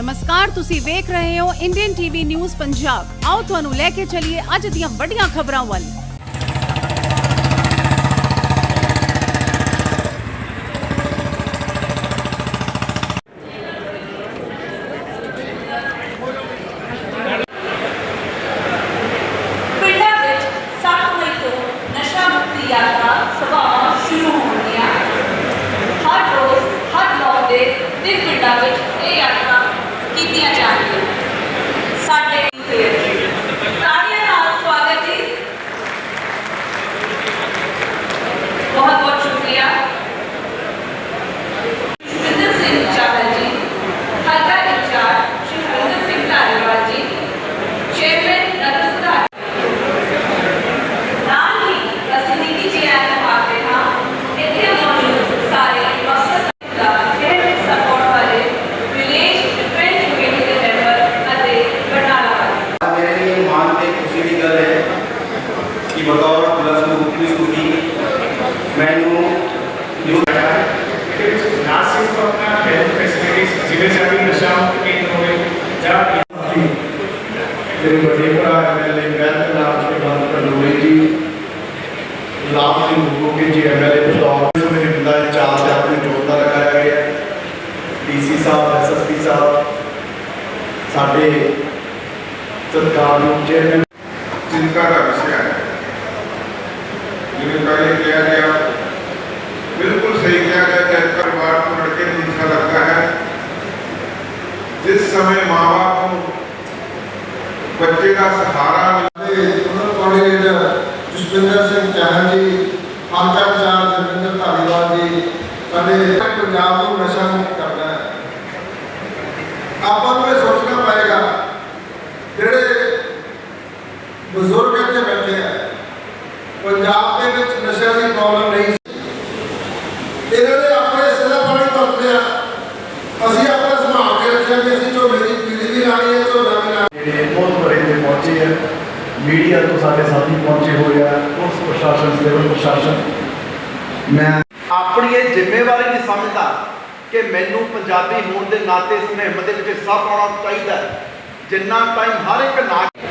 ਨਮਸਕਾਰ, ਤੁਸੀਂ ਵੇਖ ਰਹੇ ਹੋ ਇੰਡੀਅਨ ਟੀਵੀ ਨਿਊਜ਼ ਪੰਜਾਬ ਆਓ ਤੁਹਾਨੂੰ ਲੈ ਕੇ ਚੱਲੀਏ ਅੱਜ ਦੀਆਂ ਵੱਡੀਆਂ ਖਬਰਾਂ ਵੱਲ। ਪਿੰਡਾਂ ਵਿੱਚ 7 ਹਰ ਰੋਜ਼, ਹਰ ਨੌਂ ਦੇ ਦਿਨ ਪਿੰਡਾਂ ਵਿੱਚ ਇਹ ਯਾਤਰਾ ਕੀਤੀਆਂ ਜਾਣਗੀਆਂ ਸਾਡੇ ਸਰਕਾਰ ਸਿਵਲ ਮੈਂ ਆਪਣੀ ਇਹ ਜ਼ਿੰਮੇਵਾਰੀ ਨਹੀਂ ਸਮਝਦਾ ਕਿ ਮੈਨੂੰ ਪੰਜਾਬੀ ਹੋਣ ਦੇ ਨਾਤੇ ਇਸ ਮੁਹਿੰਮ ਦੇ ਵਿੱਚ ਸਭ ਆਉਣਾ ਚਾਹੀਦਾ ਹੈ। ਜਿੰਨਾ ਟਾਈਮ ਹਰ ਇੱਕ ਨਾਗਰਿਕ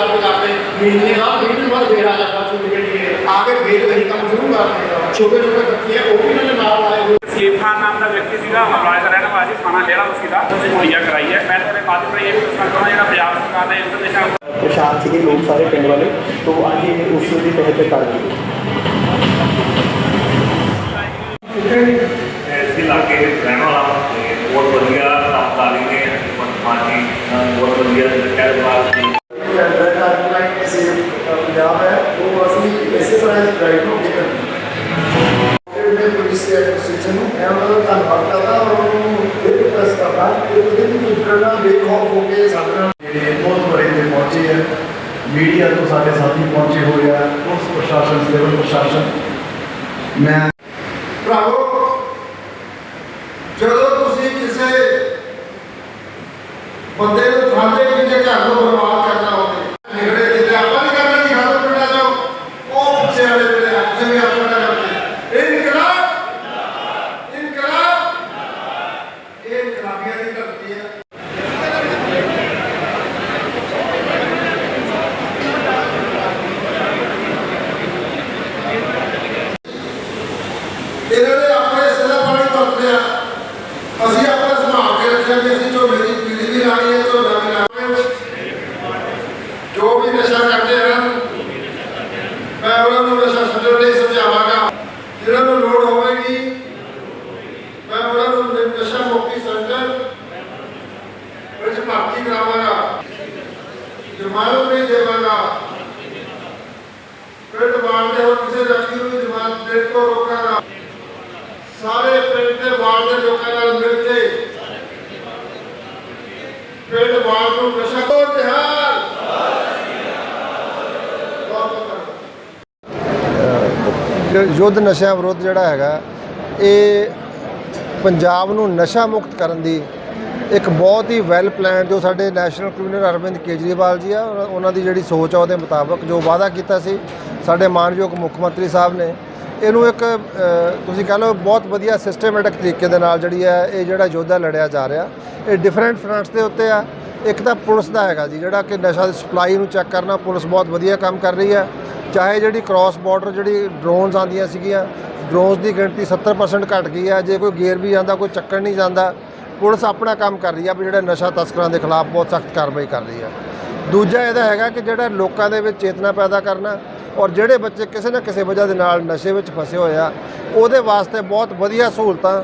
अंदर भी काम करते महीने का महीने बाद फिर आ जाता है निकल के आगे फिर वही काम शुरू करते हैं छोटे छोटे बच्चे हैं वो भी उन्होंने नाम आए हुए ਸੇਫਾ ਨਾਮ ਦਾ ਵਿਅਕਤੀ ਸੀਗਾ ਹਮਰਾਜ ਦਾ ਰਹਿਣ ਵਾਲਾ ਜੀ ਥਾਣਾ ਡੇਰਾ ਉਸੀ ਦਾ ਤੁਸੀਂ ਮੁਹੱਈਆ ਕਰਾਈ ਹੈ ਮੈਂ ਤੇਰੇ ਮਾਧਿਅਮ ਰਾਹੀਂ ਇਹ ਵੀ ਦੱਸਣਾ ਚਾਹੁੰਦਾ ਜਿਹੜਾ ਪੰਜਾਬ ਸਰਕਾਰ ਨੇ ਇਸ ਦਿਸ਼ਾ ਪਛਾਣ ਸੀਗੇ ਲੋਕ ਸਾਰੇ ਪਿੰਡ ਵਾਲੇ ਤੋਂ ਅੱਜ ਇਹ ਉਸ ਦੇ ਤਹਿਤ ਕਰ ਗਏ ਇਸ ਇਲਾਕੇ ਦੇ ਰਹਿਣ ਵਾਲਾ ਤੇ ਬਹੁਤ ਵਧੀਆ ਕਾਮਕਾਰੀ ਨੇ ਮਾਨੀ ਬਹੁਤ ਵਧੀਆ ਕਹਿਰਵਾਰ ਦੀ ਐਕਸਰਸਾਈਜ਼ ਰਾਈਟ ਨੂੰ ਕੇ ਕਰਨੀ। ਇਹ ਮੈਂ ਪੁਲਿਸ ਦੇ ਐਸੋਸੀਏਸ਼ਨ ਨੂੰ ਮੈਂ ਉਹਨਾਂ ਦਾ ਧੰਨਵਾਦ ਕਰਦਾ ਔਰ ਉਹਨੂੰ ਇਹ ਰਿਕਵੈਸਟ ਕਰਦਾ ਕਿ ਕਦੇ ਵੀ ਕੋਈ ਪ੍ਰੋਗਰਾਮ ਬੇਖੌਫ ਹੋ ਕੇ ਸਾਡੇ ਨਾਲ ਜਿਹੜੇ ਬਹੁਤ ਬੜੇ ਤੇ ਪਹੁੰਚੇ ਹੈ ਮੀਡੀਆ ਤੋਂ ਸਾਡੇ ਸਾਥੀ ਪਹੁੰਚੇ ਹੋਏ ਆ ਪੁਲਿਸ ਪ੍ਰਸ਼ਾਸਨ ਸਿਵਲ ਪ੍ਰਸ਼ਾਸਨ। ਮੈਂ ਭਰਾਵੋ ਜਦੋਂ ਤੁਸੀਂ ਕਿਸੇ ਬੰਦੇ ਨੂੰ ਖਾਂਦੇ ਪੀਂਦੇ ਘਰ ਨੂੰ ਬਰਬਾਦ ਕਰਨਾ ਇਹਨਾਂ ਨੇ ਆਪਣੇ ਸਿਰਾ ਪਾਣੀ ਵਰਤਦੇ ਆ, ਅਸੀਂ ਆਪਣਾ ਸੰਭਾਲ ਕੇ ਰੱਖਿਆ ਕਿ ਅਸੀਂ ਝੋਨੇ ਦੀ ਪੀੜੀ ਵੀ ਲਾਣੀ ਹੈ, ਝੋਨਾ ਵੀ ਲਾਣਾ ਹੈ। ਜੋ ਵੀ ਨਸ਼ਾ ਕਰਦੇ ਹਨ, ਮੈਂ ਉਹਨਾਂ ਨੂੰ ਨਸ਼ਾ ਛੱਡਣ ਲਈ ਸਮਝਾਵਾਂਗਾ। ਜਿਹਨਾਂ ਨੂੰ ਲੋੜ ਹੋਵੇਗੀ, ਮੈਂ ਉਹਨਾਂ ਨੂੰ ਨ- ਨਸ਼ਾ ਮੁਕਤੀ ਸੈਂਟਰ ਵਿੱਚ ਭਰਤੀ ਕਰਾਵਾਂਗਾ। ਜ਼ਮਾਨਤ ਨਹੀਂ ਦੇਵਾਂਗਾ। ਪਿੰਡ ਵਾਰਡ ਦੇ ਹੋਰ ਕਿਸੇ ਵਿਅਕਤੀ ਨੂੰ ਵੀ ਜ਼ਮਾਨਤ ਦੇਣ ਤੋਂ ਰੋਕਾਂਗਾ। ਸਾਰੇ ਪਿੰਡ ਦੇ ਵਾਰਡ ਦੇ ਲੋਕਾਂ ਨਾਲ ਮਿਲ ਕੇ ਪਿੰਡ ਵਾਰਡ ਨੂੰ ਨਸ਼ਾ ਤੋਂ ਬਿਹਾਰ। ਯੁੱਧ ਨਸ਼ਿਆਂ ਵਿਰੁੱਧ ਜਿਹੜਾ ਹੈਗਾ, ਇਹ ਪੰਜਾਬ ਨੂੰ ਨਸ਼ਾ ਮੁਕਤ ਕਰਨ ਦੀ ਇੱਕ ਬਹੁਤ ਹੀ ਵੈਲ ਪਲਾਨ ਜੋ ਸਾਡੇ ਨੈਸ਼ਨਲ ਕਮਿਸ਼ਨਰ ਅਰਵਿੰਦ ਕੇਜਰੀਵਾਲ ਜੀ ਆ, ਉਹਨਾਂ ਦੀ ਜਿਹੜੀ ਸੋਚ ਆ ਉਹਦੇ ਮੁਤਾਬਕ ਜੋ ਵਾਅਦਾ ਕੀਤਾ ਸੀ, ਸਾਡੇ ਮਾਨਯੋਗ ਮੁੱਖ ਮੰਤਰੀ ਸਾਹਿਬ ਨੇ ਇਹਨੂੰ ਇੱਕ ਤੁਸੀਂ ਕਹ ਲਓ ਬਹੁਤ ਵਧੀਆ ਸਿਸਟਮੈਟਿਕ ਤਰੀਕੇ ਦੇ ਨਾਲ ਜਿਹੜੀ ਹੈ ਇਹ ਜਿਹੜਾ ਯੋਧਾ ਲੜਿਆ ਜਾ ਰਿਹਾ, ਇਹ ਡਿਫਰੈਂਟ ਫਰੰਟਸ ਦੇ ਉੱਤੇ ਆ। ਇੱਕ ਤਾਂ ਪੁਲਿਸ ਦਾ ਹੈਗਾ ਜੀ, ਜਿਹੜਾ ਕਿ ਨਸ਼ਾ ਦੀ ਸਪਲਾਈ ਨੂੰ ਚੈੱਕ ਕਰਨਾ, ਪੁਲਿਸ ਬਹੁਤ ਵਧੀਆ ਕੰਮ ਕਰ ਰਹੀ ਹੈ। ਚਾਹੇ ਜਿਹੜੀ ਕ੍ਰਾਸ ਬਾਰਡਰ ਜਿਹੜੀ ਡਰੋਨਸ ਆਉਂਦੀਆਂ ਸੀਗੀਆਂ ਡਰੋਨਸ ਦੀ ਗਿਣਤੀ 70% ਘਟ ਗਈ ਹੈ। ਜੇ ਕੋਈ ਗੇਅਰ ਵੀ ਜਾਂਦਾ ਕੋਈ ਚੱਕਰ ਨਹੀਂ ਜਾਂਦਾ, ਪੁਲਿਸ ਆਪਣਾ ਕੰਮ ਕਰ ਰਹੀ ਆ ਵੀ ਜਿਹੜਾ ਨਸ਼ਾ ਤਸਕਰਾਂ ਦੇ ਖਿਲਾਫ ਬਹੁਤ ਸਖਤ ਕਾਰਵਾਈ ਕਰ ਰਹੀ ਹੈ। ਦੂਜਾ ਇਹਦਾ ਹੈਗਾ ਕਿ ਜਿਹੜਾ ਲੋਕਾਂ ਦੇ ਵਿੱਚ ਚੇਤਨਾ ਪੈਦਾ ਕਰਨਾ ਔਰ ਜਿਹੜੇ ਬੱਚੇ ਕਿਸੇ ਨਾ ਕਿਸੇ ਵਜ੍ਹਾ ਦੇ ਨਾਲ ਨਸ਼ੇ ਵਿੱਚ ਫਸੇ ਹੋਏ ਆ, ਉਹਦੇ ਵਾਸਤੇ ਬਹੁਤ ਵਧੀਆ ਸਹੂਲਤਾਂ,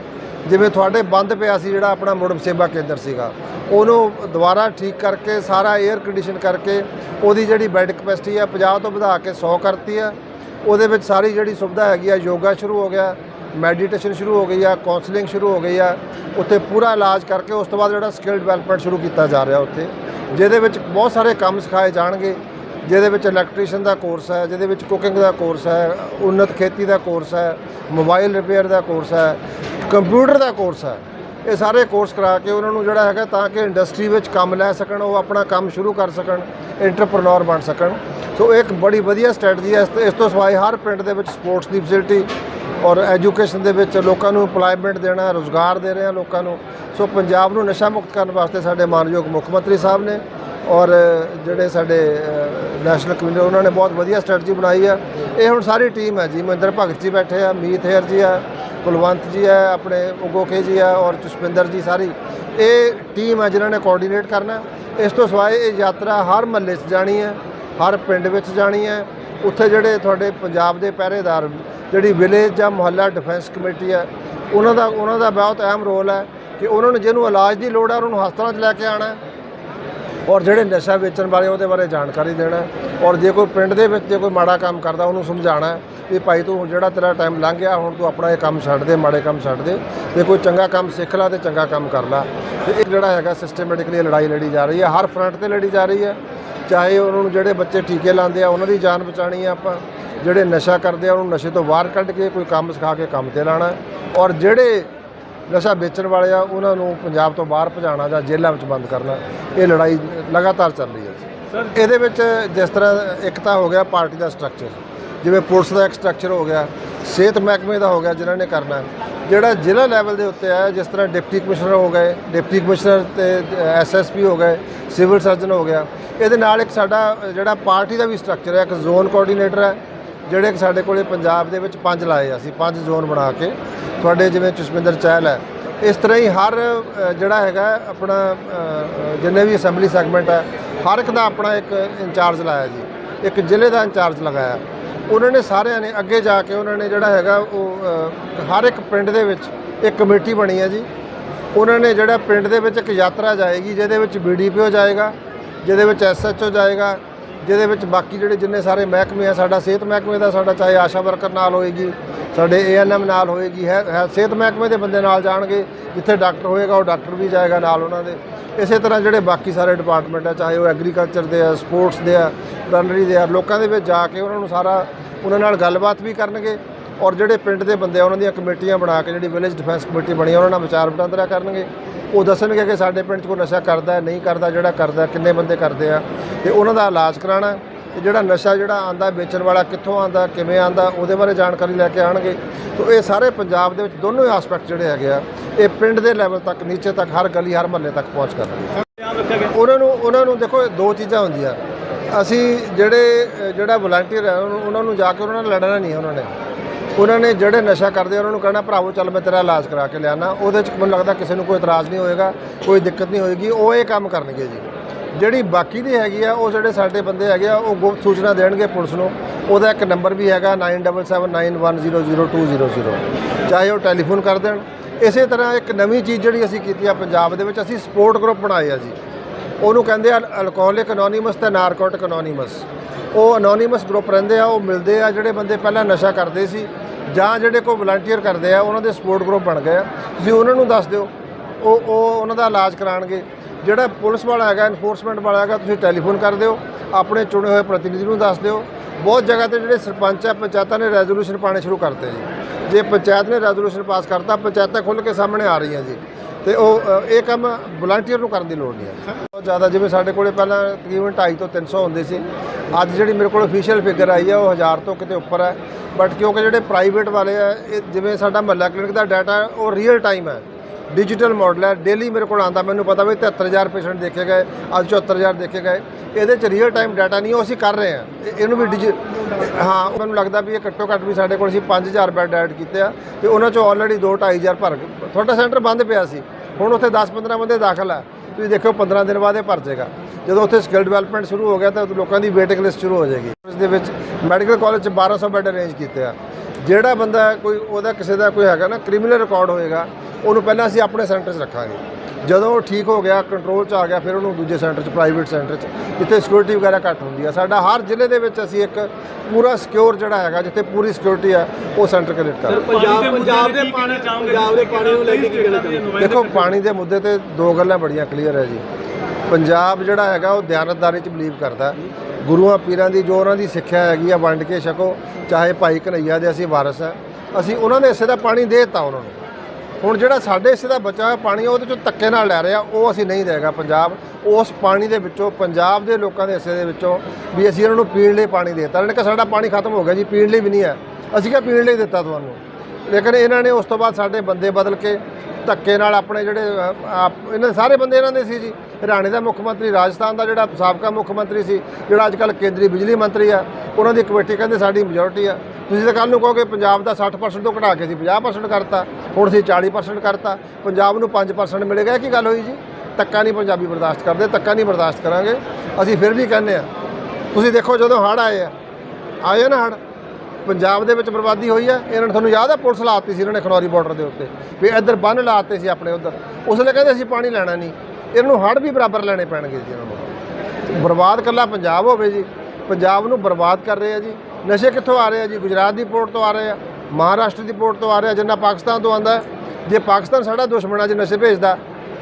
ਜਿਵੇਂ ਤੁਹਾਡੇ ਬੰਦ ਪਿਆ ਸੀ ਜਿਹੜਾ ਆਪਣਾ ਮੁੜਮ ਸੇਵਾ ਕੇਂਦਰ ਸੀਗਾ, ਉਹਨੂੰ ਦੁਬਾਰਾ ਠੀਕ ਕਰਕੇ, ਸਾਰਾ 에ਅਰ ਕੰਡੀਸ਼ਨ ਕਰਕੇ, ਉਹਦੀ ਜਿਹੜੀ ਬੈੱਡ ਕਪੈਸਿਟੀ ਆ 50 ਤੋਂ ਵਧਾ ਕੇ 100 ਕਰਤੀ ਆ। ਉਹਦੇ ਵਿੱਚ ਸਾਰੀ ਜਿਹੜੀ ਸੁਵਿਧਾ ਹੈਗੀ ਆ, ਯੋਗਾ ਸ਼ੁਰੂ ਹੋ ਗਿਆ ਮੈਡੀਟੇਸ਼ਨ ਸ਼ੁਰੂ ਹੋ ਗਈ ਆ ਕਾਉਂਸਲਿੰਗ ਸ਼ੁਰੂ ਹੋ ਗਈ ਆ, ਉੱਥੇ ਪੂਰਾ ਇਲਾਜ ਕਰਕੇ ਉਸ ਤੋਂ ਬਾਅਦ ਜਿਹੜਾ ਸਕਿੱਲ ਡਿਵੈਲਪਮੈਂਟ ਸ਼ੁਰੂ ਕੀਤਾ ਜਾ ਰਿਹਾ ਉੱਥੇ, ਜਿਹਦੇ ਵਿੱਚ ਬਹੁਤ ਸਾਰੇ ਕੰਮ ਸਿਖਾਏ ਜਾਣਗੇ। ਜਿਹਦੇ ਵਿੱਚ ਇਲੈਕਟ੍ਰੀਸ਼ੀਅਨ ਦਾ ਕੋਰਸ ਹੈ, ਜਿਹਦੇ ਵਿੱਚ ਕੁਕਿੰਗ ਦਾ ਕੋਰਸ ਹੈ ਉન્નਤ ਖੇਤੀ ਦਾ ਕੋਰਸ ਹੈ ਮੋਬਾਈਲ ਰਿਪੇਅਰ ਦਾ ਕੋਰਸ ਹੈ ਕੰਪਿਊਟਰ ਦਾ ਕੋਰਸ ਹੈ। ਇਹ ਸਾਰੇ ਕੋਰਸ ਕਰਾ ਕੇ ਉਹਨਾਂ ਨੂੰ ਜਿਹੜਾ ਹੈਗਾ ਤਾਂ ਕਿ ਇੰਡਸਟਰੀ ਵਿੱਚ ਕੰਮ ਲੈ ਸਕਣ, ਉਹ ਆਪਣਾ ਕੰਮ ਸ਼ੁਰੂ ਕਰ ਸਕਣ ਐਂਟਰਪ੍ਰੈਨਿਓਰ ਬਣ ਸਕਣ। ਸੋ ਇਹ ਇੱਕ ਬੜੀ ਵਧੀਆ ਸਟ੍ਰੈਟਜੀ ਹੈ। ਇਸ ਤੋਂ- ਇਸ ਤੋਂ ਸਿਵਾਏ ਹਰ ਪਿੰਡ ਦੇ ਵਿੱਚ ਸਪੋਰਟਸ ਦੀ ਫੈਸਿਲਿਟੀ ਔਰ ਐਜੂਕੇਸ਼ਨ ਦੇ ਵਿੱਚ ਲੋਕਾਂ ਨੂੰ EMPLOYMENT ਦੇਣਾ, ਰੋਜ਼ਗਾਰ ਦੇ ਰਹੇ ਆ ਲੋਕਾਂ ਨੂੰ। ਸੋ ਪੰਜਾਬ ਨੂੰ ਨਸ਼ਾ ਮੁਕਤ ਕਰਨ ਵਾਸਤੇ ਸਾਡੇ ਮਾਨਯੋਗ ਮੁੱਖ ਮੰਤਰੀ ਸਾਹਿਬ ਨੇ ਔਰ ਜਿਹੜੇ ਸਾਡੇ ਨੈਸ਼ਨਲ ਕਮਿਸ਼ਨਰ ਉਹਨਾਂ ਨੇ ਬਹੁਤ ਵਧੀਆ ਸਟ੍ਰੈਟਜੀ ਬਣਾਈ ਆ। ਇਹ ਹੁਣ ਸਾਰੀ ਟੀਮ ਹੈ ਜੀ, ਮਹਿੰਦਰ ਭਗਤ ਜੀ ਬੈਠੇ ਆ, ਮੀਤ ਹੇਰ ਜੀ ਆ, ਕੁਲਵੰਤ ਜੀ ਆ, ਆਪਣੇ ਉਗੋਕੇ ਜੀ ਆ ਔਰ ਜਸਪਿੰਦਰ ਜੀ ਸਾਰੀ। ਇਹ ਟੀਮ ਹੈ ਜਿਨ੍ਹਾਂ ਨੇ ਕੋਆਰਡੀਨੇਟ ਕਰਨਾ। ਇਸ ਤੋਂ ਸਿਵਾਏ ਇਹ ਯਾਤਰਾ ਹਰ ਮਹੱਲੇ 'ਚ ਜਾਣੀ ਹੈ, ਹਰ ਪਿੰਡ ਵਿੱਚ ਜਾਣੀ ਹੈ। ਉੱਥੇ ਜਿਹੜੇ ਤੁਹਾਡੇ ਪੰਜਾਬ ਦੇ ਪਹਿਰੇਦਾਰ, ਜਿਹੜੀ ਵਿਲੇਜ ਜਾਂ ਮੁਹੱਲਾ ਡਿਫੈਂਸ ਕਮੇਟੀ ਹੈ ਉਹਨਾਂ ਦਾ ਉਹਨਾਂ ਦਾ ਬਹੁਤ ਅਹਿਮ ਰੋਲ ਹੈ ਕਿ ਉਹਨਾਂ ਨੂੰ ਜਿਹਨੂੰ ਇਲਾਜ ਦੀ ਲੋੜ ਹੈ, ਉਹਨਾਂ ਨੂੰ ਹਸਪਤਾਲਾਂ 'ਚ ਲੈ ਕੇ ਆਉਣਾ ਔਰ ਜਿਹੜੇ ਨਸ਼ਾ ਵੇਚਣ ਵਾਲੇ ਉਹਦੇ ਬਾਰੇ ਜਾਣਕਾਰੀ ਦੇਣਾ ਔਰ ਜੇ ਕੋਈ ਪਿੰਡ ਦੇ ਵਿੱਚ ਜੇ ਕੋਈ ਮਾੜਾ ਕੰਮ ਕਰਦਾ, ਉਹਨੂੰ ਸਮਝਾਉਣਾ ਵੀ ਭਾਈ ਤੂੰ ਜਿਹੜਾ ਤੇਰਾ ਟਾਈਮ ਲੰਘ ਗਿਆ, ਹੁਣ ਤੂੰ ਆਪਣਾ ਇਹ ਕੰਮ ਛੱਡ ਦੇ, ਮਾੜੇ ਕੰਮ ਛੱਡ ਦੇ। ਤੇ ਕੋਈ ਚੰਗਾ ਕੰਮ ਸਿੱਖ ਲੈ ਤੇ ਚੰਗਾ ਕੰਮ ਕਰ ਲੈ। ਤੇ ਇਹ ਜਿਹੜਾ ਹੈਗਾ ਸਿਸਟਮੈਟਿਕਲੀ ਲੜਾਈ ਲੜੀ ਜਾ ਰਹੀ ਹੈ। ਹਰ ਫਰੰਟ ਤੇ ਲੜੀ ਜਾ ਰਹੀ ਹੈ। ਚਾਹੇ ਉਹਨਾਂ ਨੂੰ ਜਿਹੜੇ ਬੱਚੇ ਟੀਕੇ ਲਾਉਂਦੇ ਆ, ਉਹਨਾਂ ਦੀ ਜਾਨ ਬਚਾਣੀ ਹੈ ਆਪਾਂ। ਜਿਹੜੇ ਨਸ਼ਾ ਕਰਦੇ ਆ, ਉਹਨੂੰ ਨਸ਼ੇ ਤੋਂ ਬਾਹਰ ਕੱਢ ਕੇ, ਕੋਈ ਕੰਮ ਸਿਖਾ ਕੇ ਕੰਮ ਤੇ ਲਾਣਾ ਔਰ ਜਿਹੜੇ ਨਸ਼ਾ ਵੇਚਣ ਵਾਲੇ ਆ ਉਹਨਾਂ ਨੂੰ ਪੰਜਾਬ ਤੋਂ ਬਾਹਰ ਭਜਾਉਣਾ ਜਾਂ ਜੇਲ੍ਹਾਂ ਵਿੱਚ ਬੰਦ ਕਰਨਾ ਇਹ ਲੜਾਈ ਲਗਾਤਾਰ ਚੱਲ ਰਹੀ ਹੈ ਜੀ ਇਹਦੇ ਵਿੱਚ ਜਿਸ ਤਰ੍ਹਾਂ ਇੱਕ ਤਾਂ ਹੋ ਗਿਆ ਪਾਰਟੀ ਦਾ ਸਟਰਕਚਰ ਜਿਵੇਂ ਪੁਲਿਸ ਦਾ ਇੱਕ ਸਟਰਕਚਰ ਹੋ ਗਿਆ ਸਿਹਤ ਮਹਿਕਮੇ ਦਾ ਹੋ ਗਿਆ ਜਿਨ੍ਹਾਂ ਨੇ ਕਰਨਾ। ਜਿਹੜਾ ਜ਼ਿਲ੍ਹਾ ਲੈਵਲ ਦੇ ਉੱਤੇ ਹੈ ਜਿਸ ਤਰ੍ਹਾਂ ਡਿਪਟੀ ਕਮਿਸ਼ਨਰ ਹੋ ਗਏ ਡਿਪਟੀ ਕਮਿਸ਼ਨਰ ਤੇ ਐਸਐਸਪੀ ਹੋ ਗਏ ਸਿਵਲ ਸਰਜਨ ਹੋ ਗਿਆ ਇਹਦੇ ਨਾਲ ਇੱਕ ਸਾਡਾ ਜਿਹੜਾ ਪਾਰਟੀ ਦਾ ਵੀ ਸਟਰਕਚਰ ਹੈ ਇੱਕ ਜ਼ੋਨ ਕੋਆਰਡੀਨੇਟਰ ਹੈ ਜਿਹੜੇ ਕਿ ਸਾਡੇ ਕੋਲੇ ਪੰਜਾਬ ਦੇ ਵਿੱਚ ਪੰਜ ਲਾਏ ਅਸੀਂ, ਪੰਜ ਜ਼ੋਨ ਬਣਾ ਕੇ। ਤੁਹਾਡੇ ਜਿਵੇਂ ਚਸ਼ਮਿੰਦਰ ਚਹਿਲ ਹੈ, ਇਸ ਤਰ੍ਹਾਂ ਹੀ ਹਰ ਜਿਹੜਾ ਹੈਗਾ ਆਪਣਾ ਜਿੰਨੇ ਵੀ ਅਸੈਂਬਲੀ ਸੈਗਮੈਂਟ ਹੈ, ਹਰ ਇੱਕ ਦਾ ਆਪਣਾ ਇੱਕ ਇੰਚਾਰਜ ਲਾਇਆ ਜੀ, ਇੱਕ ਜ਼ਿਲ੍ਹੇ ਦਾ ਇੰਚਾਰਜ ਲਗਾਇਆ। ਉਹਨਾਂ ਨੇ ਸਾਰਿਆਂ ਨੇ ਅੱਗੇ ਜਾ ਕੇ ਉਹਨਾਂ ਨੇ ਜਿਹੜਾ ਹੈਗਾ ਉਹ ਹਰ ਇੱਕ ਪਿੰਡ ਦੇ ਵਿੱਚ ਇੱਕ ਕਮੇਟੀ ਬਣੀ ਹੈ ਜੀ। ਉਹਨਾਂ ਨੇ ਜਿਹੜਾ ਪਿੰਡ ਦੇ ਵਿੱਚ ਇੱਕ ਯਾਤਰਾ ਜਾਏਗੀ, ਜਿਹਦੇ ਵਿੱਚ ਬੀਡੀਪੀਓ ਜਾਏਗਾ, ਜਿਹਦੇ ਵਿੱਚ ਐਸਐਚਓ ਜਾਏਗਾ ਜਿਹਦੇ ਵਿੱਚ ਬਾਕੀ ਜਿਹੜੇ ਜਿੰਨੇ ਸਾਰੇ ਮਹਿਕਮੇ ਆ, ਸਾਡਾ ਸਿਹਤ ਮਹਿਕਮੇ ਦਾ ਸਾਡਾ ਚਾਹੇ ਆਸ਼ਾ ਵਰਕਰ ਨਾਲ ਹੋਏਗੀ, ਸਾਡੇ ਏਐਨਐਮ ਨਾਲ ਹੋਏਗੀ, ਹੈ, ਹੈ- ਸਿਹਤ ਮਹਿਕਮੇ ਦੇ ਬੰਦੇ ਨਾਲ ਜਾਣਗੇ, ਜਿੱਥੇ ਡਾਕਟਰ ਹੋਏਗਾ, ਉਹ ਡਾਕਟਰ ਵੀ ਜਾਏਗਾ ਨਾਲ ਉਹਨਾਂ ਦੇ। ਇਸੇ ਤਰ੍ਹਾਂ ਜਿਹੜੇ ਬਾਕੀ ਸਾਰੇ ਡਿਪਾਰਟਮੈਂਟ ਆ, ਚਾਹੇ ਉਹ ਐਗਰੀਕਲਚਰ ਦੇ ਆ ਸਪੋਰਟਸ ਦੇ ਆ ਰਨਰੀ ਦੇ ਆ, ਲੋਕਾਂ ਦੇ ਵਿੱਚ ਜਾ ਕੇ ਉਹਨਾਂ ਨੂੰ ਸਾਰਾ, ਉਹਨਾਂ ਨਾਲ ਗੱਲਬਾਤ ਵੀ ਕਰਨਗੇ। ਔਰ ਜਿਹੜੇ ਪਿੰਡ ਦੇ ਬੰਦੇ ਆ, ਉਹਨਾਂ ਦੀਆਂ ਕਮੇਟੀਆਂ ਬਣਾ ਕੇ ਜਿਹੜੀ ਵਿਲੇਜ ਡਿਫੈਂਸ ਕਮੇਟੀ ਬਣੀ ਆ, ਉਹਨਾਂ ਨਾਲ ਵਿਚਾਰ ਵਟਾਂਦਰਾ ਕਰਨਗੇ। ਉਹ ਦੱਸਣਗੇ ਕਿ ਸਾਡੇ ਪਿੰਡ 'ਚ ਕੋਈ ਨਸ਼ਾ ਕਰਦਾ ਹੈ, ਨਹੀਂ ਕਰਦਾ, ਜਿਹੜਾ ਕਰਦਾ ਕਿੰਨੇ ਬੰਦੇ ਕਰਦੇ ਆ। ਤੇ ਉਹਨਾਂ ਦਾ ਇਲਾਜ ਕਰਾਉਣਾ ਤੇ ਜਿਹੜਾ ਨਸ਼ਾ ਜਿਹੜਾ ਆਂਦਾ ਵੇਚਣ ਵਾਲਾ ਕਿੱਥੋਂ ਆਂਦਾ ਕਿਵੇਂ ਆਂਦਾ ਉਹਦੇ ਬਾਰੇ ਜਾਣਕਾਰੀ ਲੈ ਕੇ ਆਣਗੇ ਤੋਂ ਇਹ ਸਾਰੇ ਪੰਜਾਬ ਦੇ ਵਿੱਚ ਦੋਨੋਂ ਹੀ ਐਸਪੈਕਟ ਜਿਹੜੇ ਹੈਗੇ ਆ, ਇਹ ਪਿੰਡ ਦੇ ਲੈਵਲ ਤੱਕ, ਨੀਚੇ ਤੱਕ, ਹਰ ਗਲੀ, ਹਰ ਮਹੱਲੇ ਤੱਕ ਪਹੁੰਚ ਕਰਨਗੇ ਉਹਨਾਂ ਨੂੰ ਉਹਨਾਂ ਨੂੰ ਦੇਖੋ ਦੋ ਚੀਜ਼ਾਂ ਹੁੰਦੀਆਂ। ਅਸੀਂ ਜਿਹੜੇ ਜਿਹੜਾ ਵਲੰਟੀਅਰ ਹੈ, ਉਹਨਾਂ ਨੂੰ ਜਾ ਕੇ ਉਹਨਾਂ ਨਾਲ ਲੜਨਾ ਨਹੀਂ ਉਹਨਾਂ ਨੇ। ਉਹਨਾਂ ਨੇ ਜਿਹੜੇ ਨਸ਼ਾ ਕਰਦੇ ਉਹਨਾਂ ਨੂੰ ਕਹਿਣਾ ਭਰਾਵੋ ਚੱਲ ਮੈਂ ਤੇਰਾ ਇਲਾਜ ਕਰਾ ਕੇ ਲਿਆਣਾ ਉਹਦੇ 'ਚ ਮੈਨੂੰ ਲੱਗਦਾ ਕਿਸੇ ਨੂੰ ਕੋਈ ਇਤਰਾਜ਼ ਨਹੀਂ ਹੋਏਗਾ ਕੋਈ ਦਿੱਕਤ ਨਹੀਂ ਹੋਏਗੀ ਉਹ ਇਹ ਕੰਮ ਕਰਨਗੇ ਜੀ ਜਿਹੜੀ ਬਾਕੀ ਦੀ ਹੈਗੀ ਆ ਉਹ ਜਿਹੜੇ ਸਾਡੇ ਬੰਦੇ ਹੈਗੇ ਆ ਉਹ ਗੁਪਤ ਸੂਚਨਾ ਦੇਣਗੇ ਪੁਲਿਸ ਨੂੰ ਉਹਦਾ ਇੱਕ ਨੰਬਰ ਵੀ ਹੈਗਾ 9779100200 ਚਾਹੇ ਉਹ ਟੈਲੀਫੋਨ ਕਰ ਦੇਣ ਇਸੇ ਤਰ੍ਹਾਂ ਇੱਕ ਨਵੀਂ ਚੀਜ਼ ਜਿਹੜੀ ਅਸੀਂ ਕੀਤੀ ਆ ਪੰਜਾਬ ਦੇ ਵਿੱਚ ਅਸੀਂ ਸਪੋਰਟ ਗਰੁੱਪ ਬਣਾਏ ਆ ਜੀ ਉਹਨੂੰ ਕਹਿੰਦੇ ਆ ਅਲਕੋਹਲਿਕ ਅਨੋਨੀਮਸ ਤੇ ਨਾਰਕੋਟਿਕ ਅਨੋਨੀਮਸ ਉਹ ਅਨੋਨੀਮਸ ਗਰੁੱਪ ਰਹਿੰਦੇ ਆ ਉਹ ਮਿਲਦੇ ਆ ਜਿਹੜੇ ਬੰਦੇ ਪਹਿਲਾਂ ਨਸ਼ਾ ਕਰਦੇ ਸੀ ਜਾਂ ਜਿਹੜੇ ਕੋਈ ਵਲੰਟੀਅਰ ਕਰਦੇ ਆ, ਉਹਨਾਂ ਦੇ ਸਪੋਰਟ ਗਰੁੱਪ ਬਣ ਗਏ ਆ। ਤੁਸੀਂ ਉਹਨਾਂ ਨੂੰ ਦੱਸ ਦਿਓ, ਉਹ ਉਹ ਉਹਨਾਂ ਦਾ ਇਲਾਜ ਕਰਾਣਗੇ। ਜਿਹੜਾ ਪੁਲਿਸ ਵਾਲਾ ਹੈਗਾ ਐਨਫੋਰਸਮੈਂਟ ਵਾਲਾ ਹੈਗਾ, ਤੁਸੀਂ ਟੈਲੀਫੋਨ ਕਰ ਦਿਓ, ਆਪਣੇ ਚੁਣੇ ਹੋਏ ਪ੍ਰਤੀਨਿਧੀ ਨੂੰ ਦੱਸ ਦਿਓ। ਬਹੁਤ ਜਗ੍ਹਾ ਤੇ ਜਿਹੜੇ ਸਰਪੰਚ ਆ, ਪੰਚਾਇਤਾਂ ਨੇ ਰੈਜ਼ੋਲੂਸ਼ਨ ਪਾਣੇ ਸ਼ੁਰੂ ਕਰਤੇ ਜੀ। ਜੇ ਪੰਚਾਇਤ ਨੇ ਰੈਜ਼ੋਲੂਸ਼ਨ ਪਾਸ ਕਰਤਾ, ਪੰਚਾਇਤਾਂ ਖੁੱਲ੍ਹ ਕੇ ਸਾਹਮਣੇ ਆ ਰਹੀਆਂ ਜੀ। ਤੇ ਉਹ ਇਹ ਕੰਮ ਵਲੰਟੀਅਰ ਨੂੰ ਕਰਨ ਦੀ ਲੋੜ ਨਹੀਂ ਹੈ ਬਹੁਤ ਜ਼ਿਆਦਾ, ਜਿਵੇਂ ਸਾਡੇ ਕੋਲੇ ਪਹਿਲਾਂ ਤਕਰੀਬਨ 250 ਤੋਂ 300 ਹੁੰਦੇ ਸੀ। ਅੱਜ ਜਿਹੜੀ ਮੇਰੇ ਕੋਲ ਅਫੀਸ਼ੀਅਲ ਫਿਗਰ ਆਈ ਹੈ ਉਹ 1000 ਤੋਂ ਕਿਤੇ ਉੱਪਰ ਹੈ। ਬਟ ਕਿਉਂਕਿ ਜਿਹੜੇ ਪ੍ਰਾਈਵੇਟ ਵਾਲੇ ਆ, ਇਹ ਜਿਵੇਂ ਸਾਡਾ ਮਹੱਲਾ ਕਲੀਨਿਕ ਦਾ ਡਾਟਾ ਉਹ ਰੀਅਲ ਟਾਈਮ ਹੈ। ਡਿਜੀਟਲ ਮਾਡਲ ਹੈ ਡੇਲੀ ਮੇਰੇ ਕੋਲ ਆਉਂਦਾ, ਮੈਨੂੰ ਪਤਾ ਵੀ 73000 ਪੇਸ਼ੈਂਟ ਦੇਖੇ ਗਏ, ਅੱਜ 74000 ਦੇਖੇ ਗਏ। ਇਹਦੇ ਚ ਰੀਅਲ ਟਾਈਮ ਡਾਟਾ ਨਹੀਂ, ਉਹ ਅਸੀਂ ਕਰ ਰਹੇ ਹਾਂ। ਇਹਨੂੰ ਵੀ ਡਿਜੀ ਹਾਂ, ਮੈਨੂੰ ਲੱਗਦਾ ਵੀ ਇਹ ਘੱਟੋ ਘੱਟ ਵੀ ਸਾਡੇ ਕੋਲ ਅਸੀਂ 5000 ਬੈਡ ਐਡ ਕੀਤੇ ਆ, ਤੇ ਉਹਨਾਂ ਚੋਂ ਆਲਰੇਡੀ 2 2500 ਭਰ ਤੁਹਾਡਾ ਸੈਂਟਰ ਬੰਦ ਪਿਆ ਸੀ। ਹੁਣ ਉੱਥੇ 10 15 ਬੰਦੇ ਦਾਖਲ ਆ। ਤੁਸੀਂ ਦੇਖੋ 15 ਦਿਨ ਬਾਅਦ ਇਹ ਭਰ ਜਾਏਗਾ। ਜਦੋਂ ਉੱਥੇ ਸਕਿੱਲ ਡਿਵੈਲਪਮੈਂਟ ਸ਼ੁਰੂ ਹੋ ਗਿਆ ਤਾਂ ਲੋਕਾਂ ਦੀ ਵੇਟਿੰਗ ਲਿਸਟ ਸ਼ੁਰੂ ਹੋ ਜਾਏਗੀ। ਇਸ ਦੇ ਵਿੱਚ ਮੈਡੀਕਲ ਕਾਲਜ 'ਚ 1200 ਬੈੱਡ ਅਰੇਂਜ ਕੀਤੇ ਆ। ਜਿਹੜਾ ਬੰਦਾ ਕੋਈ, ਉਹਦਾ ਕਿਸੇ ਦਾ ਕੋਈ ਹੈਗਾ ਨਾ ਕ੍ਰਿਮੀਨਲ ਰਿਕਾਰਡ ਹੋਏਗਾ, ਉਹਨੂੰ ਪਹਿਲਾਂ ਅਸੀਂ ਆਪਣੇ ਸੈਂਟਰ 'ਚ ਰੱਖਾਂਗੇ। ਜਦੋਂ ਉਹ ਠੀਕ ਹੋ ਗਿਆ ਕੰਟਰੋਲ 'ਚ ਆ ਗਿਆ ਫਿਰ ਉਹਨੂੰ ਦੂਜੇ ਸੈਂਟਰ 'ਚ ਪ੍ਰਾਈਵੇਟ ਸੈਂਟਰ 'ਚ ਜਿੱਥੇ ਸਿਕਿਉਰਿਟੀ ਵਗੈਰਾ ਘੱਟ ਹੁੰਦੀ ਆ। ਸਾਡਾ ਹਰ ਜ਼ਿਲ੍ਹੇ ਦੇ ਵਿੱਚ ਅਸੀਂ ਇੱਕ ਪੂਰਾ ਸਿਕਿਉਰ ਜਿਹੜਾ ਹੈਗਾ ਜਿੱਥੇ ਪੂਰੀ ਸਿਕਿਉਰਿਟੀ ਆ ਉਹ ਸੈਂਟਰ ਕ੍ਰੀਏਟ ਕਰਾਂਗੇ ਪੰਜਾਬ ਪੰਜਾਬ ਦੇ ਪਾਣੀ ਪੰਜਾਬ ਦੇ ਪਾਣੀ ਨੂੰ ਲੈ ਕੇ ਕੀ ਕਹਿਣਾ ਚਾਹੁੰਦੇ ਦੇਖੋ ਪਾਣੀ ਦੇ ਮੁੱਦੇ ਤੇ ਦੋ ਗੱਲਾਂ ਬੜੀਆਂ ਕਲੀਅਰ ਹੈ ਜੀ। ਪੰਜਾਬ ਜਿਹੜਾ ਹੈਗਾ ਉਹ ਦਿਆਨਤਦਾਰੀ 'ਚ ਬਲੀਵ ਕਰਦਾ। ਗੁਰੂਆਂ ਪੀਰਾਂ ਦੀ ਜੋ ਉਹਨਾਂ ਦੀ ਸਿੱਖਿਆ ਹੈਗੀ ਆ ਵੰਡ ਕੇ ਛਕੋ ਚਾਹੇ ਭਾਈ ਕਨਈਆ ਦੇ ਅਸੀਂ ਵਾਰਸ ਆ। ਅਸੀਂ ਉਹਨਾਂ ਦੇ ਹਿੱਸੇ ਦਾ ਪਾਣੀ ਦੇ ਦਿੱਤਾ ਉਹਨਾਂ ਨੂੰ। ਹੁਣ ਜਿਹੜਾ ਸਾਡੇ ਹਿੱਸੇ ਦਾ ਬਚਾ ਹੋਇਆ ਪਾਣੀ ਉਹਦੇ ਚੋਂ ਧੱਕੇ ਨਾਲ ਲੈ ਰਿਹਾ ਉਹ ਅਸੀਂ ਨਹੀਂ ਦੇਗਾ ਪੰਜਾਬ। ਉਸ ਪਾਣੀ ਦੇ ਵਿੱਚੋਂ, ਪੰਜਾਬ ਦੇ ਲੋਕਾਂ ਦੇ ਹਿੱਸੇ ਦੇ ਵਿੱਚੋਂ ਵੀ ਅਸੀਂ ਇਹਨਾਂ ਨੂੰ ਪੀਣ ਲਈ ਪਾਣੀ ਦੇ ਦਿੱਤਾ। ਇਹਨਾਂ ਨੇ ਕਿਹਾ ਸਾਡਾ ਪਾਣੀ ਖਤਮ ਹੋ ਗਿਆ ਜੀ, ਪੀਣ ਲਈ ਵੀ ਨਹੀਂ ਹੈ। ਅਸੀਂ ਕਿਹਾ ਪੀਣ ਲਈ ਦਿੱਤਾ ਤੁਹਾਨੂੰ। ਲੇਕਿਨ ਇਹਨਾਂ ਨੇ ਉਸ ਤੋਂ ਬਾਅਦ ਸਾਡੇ ਬੰਦੇ ਬਦਲ ਕੇ ਧੱਕੇ ਨਾਲ ਆਪਣੇ ਜਿਹੜੇ ਆਪ- ਇਹਨਾਂ ਦੇ ਸਾਰੇ ਬੰਦੇ ਇਹਨਾਂ ਦੇ ਸੀ ਜੀ। ਹਰਿਆਣੇ ਦਾ ਮੁੱਖ ਮੰਤਰੀ, ਰਾਜਸਥਾਨ ਦਾ ਜਿਹੜਾ ਸਾਬਕਾ ਮੁੱਖ ਮੰਤਰੀ ਸੀ, ਜਿਹੜਾ ਅੱਜ ਕੱਲ੍ਹ ਕੇਂਦਰੀ ਬਿਜਲੀ ਮੰਤਰੀ ਆ, ਉਹਨਾਂ ਦੀ ਕਮੇਟੀ ਕਹਿੰਦੇ ਸਾਡੀ ਮੈਜੋਰਟੀ ਆ। ਤੁਸੀਂ ਤਾਂ ਕੱਲ੍ਹ ਨੂੰ ਕਹੋਗੇ ਪੰਜਾਬ ਦਾ 60% ਤੋਂ ਘਟਾ ਕੇ ਅਸੀਂ 50% ਕਰਤਾ, ਹੁਣ ਅਸੀਂ 40% ਕਰਤਾ, ਪੰਜਾਬ ਨੂੰ 5% ਮਿਲੇਗਾ ਇਹ ਕੀ ਗੱਲ ਹੋਈ ਜੀ? ਧੱਕਾ ਨਹੀਂ ਪੰਜਾਬੀ ਬਰਦਾਸ਼ਤ ਕਰਦੇ, ਧੱਕਾ ਨਹੀਂ ਬਰਦਾਸ਼ਤ ਕਰਾਂਗੇ, ਅਸੀਂ ਫਿਰ ਵੀ ਕਹਿੰਦੇ ਆ ਤੁਸੀਂ ਦੇਖੋ ਜਦੋਂ ਹੜ੍ਹ ਆਏ ਆ, ਆਏ ਨਾ ਹੜ੍ਹ, ਪੰਜਾਬ ਦੇ ਵਿੱਚ ਬਰਬਾਦੀ ਹੋਈ ਆ, ਇਹਨਾਂ ਨੇ ਤੁਹਾਨੂੰ ਯਾਦ ਆ, ਪੁਲਿਸ ਲਾਤੀ ਸੀ ਇਹਨਾਂ ਨੇ ਖਨੌਰੀ ਬਾਰਡਰ ਦੇ ਉੱਤੇ, ਵੀ ਇੱਧਰ ਬੰਨ ਲਾਤੇ ਸੀ ਆਪਣੇ ਉੱਧਰ ਉਸ ਵੇਲੇ ਕਹਿੰਦੇ ਅਸੀਂ ਪਾਣੀ ਲੈਣਾ ਨਹੀਂ, ਇਹਨਾਂ ਨੂੰ ਹੜ੍ਹ ਵੀ ਬਰਾਬਰ ਲੈਣੇ ਪੈਣਗੇ ਜੀ ਇਹਨਾਂ ਨੂੰ। ਬਰਬਾਦ ਕੱਲਾ ਪੰਜਾਬ ਹੋਵੇ ਜੀ, ਪੰਜਾਬ ਨੂੰ ਬਰਬਾਦ ਕਰ ਰਹੇ ਆ ਜੀ ਨਸ਼ੇ ਕਿੱਥੋਂ ਆ ਰਹੇ ਆ ਜੀ? ਗੁਜਰਾਤ ਦੀ ਪੋਰਟ ਤੋਂ ਆ ਰਹੇ ਆ, ਮਹਾਰਾਸ਼ਟਰ ਦੀ ਪੋਰਟ ਤੋਂ ਆ ਰਹੇ ਆ, ਜਿੰਨਾ ਪਾਕਿਸਤਾਨ ਤੋਂ ਆਂਦਾ ਜੇ ਪਾਕਿਸਤਾਨ ਸਾਡਾ ਦੁਸ਼ਮਣ ਆ, ਜੇ ਨਸ਼ੇ ਭੇਜਦਾ,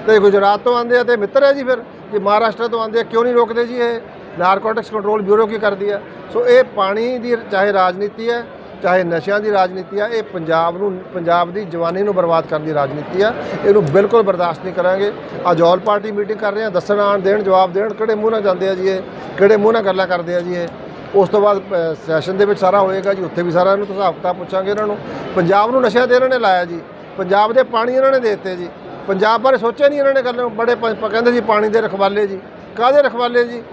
ਤੇ ਗੁਜਰਾਤ ਤੋਂ ਆਂਦੇ ਆ ਤੇ ਮਿੱਤਰ ਹੈ ਜੀ ਫਿਰ? ਕਿ ਮਹਾਰਾਸ਼ਟਰ ਤੋਂ ਆਂਦੇ ਆ, ਕਿਉਂ ਨਹੀਂ ਰੋਕਦੇ ਜੀ ਇਹ? ਨਾਰਕੋਟਿਕਸ ਕੰਟਰੋਲ ਬਿਊਰੋ ਕੀ ਕਰਦੀ ਆ? ਸੋ ਇਹ ਪਾਣੀ ਦੀ, ਚਾਹੇ ਰਾਜਨੀਤੀ ਹੈ, ਚਾਹੇ ਨਸ਼ਿਆਂ ਦੀ ਰਾਜਨੀਤੀ ਆ, ਇਹ ਪੰਜਾਬ ਨੂੰ, ਪੰਜਾਬ ਦੀ ਜਵਾਨੀ ਨੂੰ ਬਰਬਾਦ ਕਰਨ ਦੀ ਰਾਜਨੀਤੀ ਆ। ਇਹਨੂੰ ਬਿਲਕੁਲ ਬਰਦਾਸ਼ਤ ਨਹੀਂ ਕਰਾਂਗੇ। ਅੱਜ ਆਲ ਪਾਰਟੀ ਮੀਟਿੰਗ ਕਰ ਰਹੇ ਆ, ਦੱਸਣ ਆਣ ਦੇਣ, ਜਵਾਬ ਦੇਣ, ਕਿਹੜੇ ਮੂੰਹ ਨਾਲ ਜਾਂਦੇ ਆ ਜੀ ਇਹ? ਕਿਹੜੇ ਮੂੰਹ ਨਾਲ ਗੱਲਾਂ ਕਰਦੇ ਆ ਜੀ ਇਹ? ਉਸ ਤੋਂ ਬਾਅਦ ਸੈਸ਼ਨ ਦੇ ਵਿੱਚ ਸਾਰਾ ਹੋਏਗਾ ਜੀ। ਉੱਥੇ ਵੀ ਸਾਰਾ ਇਹਨੂੰ ਹਿਸਾਬ ਕਿਤਾਬ ਪੁੱਛਾਂਗੇ ਇਹਨਾਂ ਨੂੰ। ਪੰਜਾਬ ਨੂੰ ਨਸ਼ਿਆਂ ਤੇ ਇਹਨਾਂ ਨੇ ਲਾਇਆ ਜੀ। ਪੰਜਾਬ ਦੇ ਪਾਣੀ ਇਹਨਾਂ ਨੇ ਦੇ ਦਿੱਤੇ ਜੀ। ਪੰਜਾਬ ਬਾਰੇ ਸੋਚਿਆ ਨਹੀਂ ਇਹਨਾਂ ਨੇ ਗੱਲ ਬੜੇ ਕਹਿੰਦੇ ਸੀ ਪਾਣੀ ਦੇ ਰਖਵਾਲੇ ਜੀ। ਕਾਹਦੇ ਰਖਵਾਲੇ ਜੀ?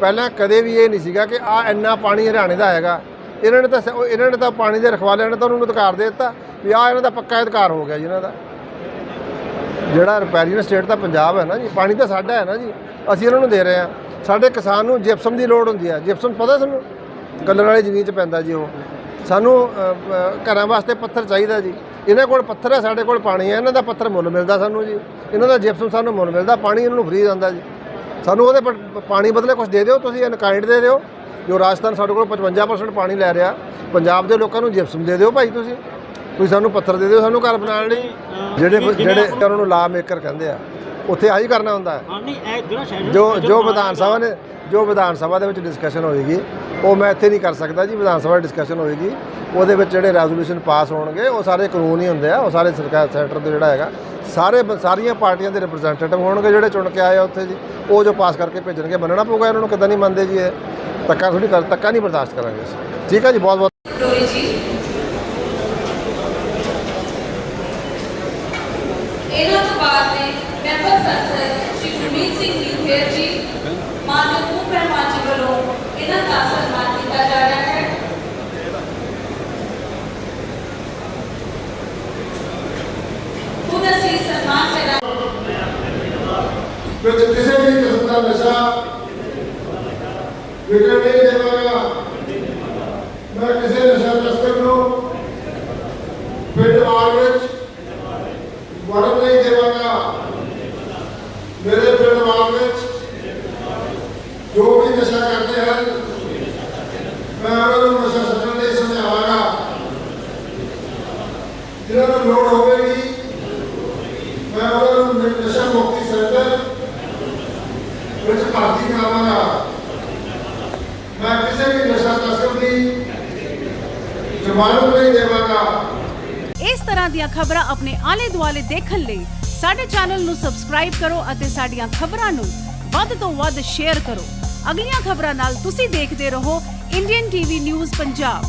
ਪਹਿਲਾਂ ਕਦੇ ਵੀ ਇਹ ਨਹੀਂ ਸੀਗਾ ਕਿ ਆ ਇੰਨਾ ਪਾਣੀ ਹਰਿਆਣੇ ਦਾ ਹੈਗਾ। ਇਹਨਾਂ ਨੇ ਤਾਂ ਸ- ਇਹਨਾਂ ਨੇ ਤਾਂ ਪਾਣੀ ਦੇ ਰਖਵਾਲਿਆਂ ਨੇ ਤਾਂ ਉਹਨਾਂ ਨੂੰ ਅਧਿਕਾਰ ਦੇ ਦਿੱਤਾ ਵੀ ਆ ਇਹਨਾਂ ਦਾ ਪੱਕਾ ਅਧਿਕਾਰ ਹੋ ਗਿਆ ਜੀ ਇਹਨਾਂ ਦਾ। ਜਿਹੜਾ ਰਿਪੈਰੀਅਨ ਸਟੇਟ ਤਾਂ ਪੰਜਾਬ ਹੈ ਨਾ ਜੀ, ਪਾਣੀ ਤਾਂ ਸਾਡਾ ਹੈ ਨਾ ਜੀ। ਅਸੀਂ ਇਹਨਾਂ ਨੂੰ ਦੇ ਰਹੇ ਹਾਂ। ਸਾਡੇ ਕਿਸਾਨ ਨੂੰ ਜਿਪਸਮ ਦੀ ਲੋੜ ਹੁੰਦੀ ਹੈ ਜਿਪਸਮ ਪਤਾ ਤੁਹਾਨੂੰ? ਕਲਰ ਵਾਲੀ ਜ਼ਮੀਨ 'ਚ ਪੈਂਦਾ ਜੀ ਉਹ। ਸਾਨੂੰ ਘਰਾਂ ਵਾਸਤੇ ਪੱਥਰ ਚਾਹੀਦਾ ਜੀ। ਇਹਨਾਂ ਕੋਲ ਪੱਥਰ ਹੈ ਸਾਡੇ ਕੋਲ ਪਾਣੀ ਹੈ ਇਹਨਾਂ ਦਾ ਪੱਥਰ ਮੁੱਲ ਮਿਲਦਾ ਸਾਨੂੰ ਜੀ। ਇਹਨਾਂ ਦਾ ਜਿਪਸਮ ਸਾਨੂੰ ਮੁੱਲ ਮਿਲਦਾ ਪਾਣੀ ਇਹਨਾਂ ਨੂੰ ਫ੍ਰੀ ਜਾਂਦਾ ਜੀ। ਸਾਨੂੰ ਉਹਦੇ ਪਾਣੀ ਬਦਲੇ ਕੁਝ ਦੇ ਦਿਓ ਤੁਸੀਂ ਇਨਕਾਈਂਡ ਦੇ ਦਿਓ। ਜੋ ਰਾਜਸਥਾਨ ਸਾਡੇ ਕੋਲ 55% ਪਾਣੀ ਲੈ ਰਿਹਾ ਪੰਜਾਬ ਦੇ ਲੋਕਾਂ ਨੂੰ ਜਿਪਸਮ ਦੇ ਦਿਓ ਭਾਈ ਤੁਸੀਂ। ਤੁਸੀਂ ਸਾਨੂੰ ਪੱਥਰ ਦੇ ਦਿਓ ਸਾਨੂੰ ਘਰ ਬਣਾਉਣ ਲਈ। ਜਿਹੜੇ ਜਿਹੜੇ ਉਹਨਾਂ ਨੂੰ ਲਾ ਮੇਕਰ ਕਹਿੰਦੇ ਆ। ਉੱਥੇ ਆਹੀ ਕਰਨਾ ਹੁੰਦਾ ਹੈ। ਹਾਂ ਨਹੀਂ ਇਹ ਜਿਹੜਾ ਸ਼ੈਡਿਊਲ ਜੋ ਜੋ ਵਿਧਾਨ ਸਭਾ ਨੇ ਜੋ ਵਿਧਾਨ ਸਭਾ ਦੇ ਵਿੱਚ ਡਿਸਕਸ਼ਨ ਹੋਏਗੀ ਉਹ ਮੈਂ ਇੱਥੇ ਨਹੀਂ ਕਰ ਸਕਦਾ ਜੀ ਵਿਧਾਨ ਸਭਾ ਡਿਸਕਸ਼ਨ ਹੋਏਗੀ। ਉਹਦੇ ਵਿੱਚ ਜਿਹੜੇ ਰੈਜ਼ੋਲੂਸ਼ਨ ਪਾਸ ਹੋਣਗੇ ਉਹ ਸਾਰੇ ਕਾਨੂੰਨ ਹੀ ਹੁੰਦੇ ਆ ਉਹ ਸਾਰੇ ਸਰਕਾਰ ਸੈਂਟਰ ਦੇ ਜਿਹੜਾ ਹੈਗਾ ਸਾਰੇ ਬ- ਸਾਰੀਆਂ ਪਾਰਟੀਆਂ ਦੇ ਰਿਪਰੈਜ਼ੈਂਟੇਟਿਵ ਹੋਣਗੇ ਜਿਹੜੇ ਚੁਣ ਕੇ ਆਏ ਆ ਉੱਥੇ ਜੀ। ਉਹ ਜੋ ਪਾਸ ਕਰਕੇ ਭੇਜਣਗੇ ਮੰਨਣਾ ਪਊਗਾ ਇਹਨਾਂ ਨੂੰ ਕਿੱਦਾਂ ਨਹੀਂ ਮੰਨਦੇ ਜੀ ਇਹ। ਧੱਕਾ ਥੋੜੀ ਕਰ ਧੱਕਾ ਨਹੀਂ ਬਰਦਾਸ਼ਤ ਕਰਾਂਗੇ ਅਸੀਂ। ਠੀਕ ਹੈ ਜੀ ਬਹੁਤ ਬਹੁਤ ਰੋਈ ਜੀ ਇਹਨਾਂ ਤੋਂ ਬਾਅਦ ਨੇ ਮੈਂਬਰ ਸੰਸਦ ਸ਼੍ਰੀ ਗੁਰਮੀਤ ਸਿੰਘ ਨਿਖੇਰ ਜੀ ਮਾਨਯੋਗ ਮੁੱਖ ਮਹਿਮਾਨ ਜੀ ਵੱਲੋਂ ਇਹਨਾਂ ਦਾ ਸਨਮਾਨ ਕੀਤਾ ਜਾ ਰਿਹਾ ਹੈ ਹੁਣ ਅਸੀਂ ਸਨਮਾਨ ਕਰਾਂਗੇ ਵਿੱਚ ਕਿਸੇ ਵੀ ਕਿਸਮ ਦਾ ਨਸ਼ਾ ਵਿਕਣ ਨਹੀਂ ਦੇਵਾਂਗਾ ਮੈਂ ਕਿਸੇ ਨਸ਼ਾ ਤਸਕਰ ਨੂੰ ਪਿੰਡ ਵਾਰ ਵਿੱਚ ਵੜਨ ਨਹੀਂ ਦੇਵਾਂਗਾ ਮੇਰੇ ਪਿੰਡ ਵਾਰ ਵਿੱਚ ਜੋ ਵੀ ਨਸ਼ਾ ਕਰਦੇ ਹਨ ਮੈਂ ਉਹਨਾਂ ਨੂੰ ਨਸ਼ਾ ਛੱਡਣ ਇਸ ਤਰ੍ਹਾਂ ਦੀਆਂ ਖਬਰਾਂ ਆਪਣੇ ਆਲੇ ਦੁਆਲੇ ਦੇਖਣ ਲਈ ਸਾਡੇ ਚੈਨਲ ਨੂੰ ਸਬਸਕ੍ਰਾਈਬ ਕਰੋ ਅਤੇ ਸਾਡੀਆਂ ਖਬਰਾਂ ਨੂੰ ਵੱਧ ਤੋਂ ਵੱਧ ਸ਼ੇਅਰ ਕਰੋ। ਅਗਲੀਆਂ ਖਬਰਾਂ ਨਾਲ ਤੁਸੀਂ ਦੇਖਦੇ ਰਹੋ ਇੰਡੀਅਨ ਟੀਵੀ ਨਿਊਜ਼ ਪੰਜਾਬ।